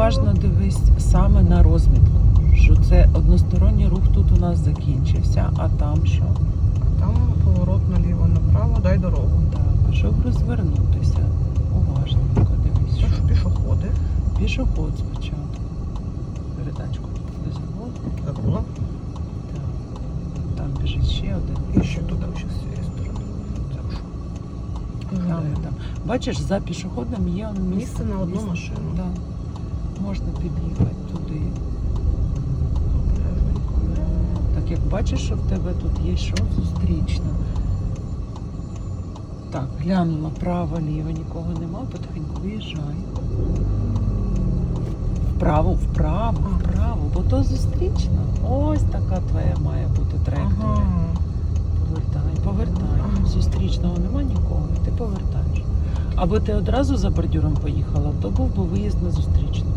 уважно дивись саме на розмітку, що це односторонній рух тут у нас закінчився, а там що? Там поворот наліво направо, дай дорогу. Так, щоб розвернутися. Уважненько дивись, Це що ж пішоходи. пішоход спочатку. Передачку. Забула. Так. Там біжить ще один. І ще туди ще з цієї сторони. Це що? Там, там. Бачиш, за пішоходом є місце, Місце на одну місце. машину. Да. Можна під'їхати туди. Так як бачиш, що в тебе тут є що зустрічно. Так, глянула право, ліво, нікого нема, потихеньку виїжджай. Вправо, вправо, вправо, бо то зустрічно. Ось така твоя має бути траєкторія. Ага. Повертай, повертай. Ага. Зустрічного нема нікого, ти повертаєш. Або ти одразу за бордюром поїхала, то був би виїзд на зустрічну.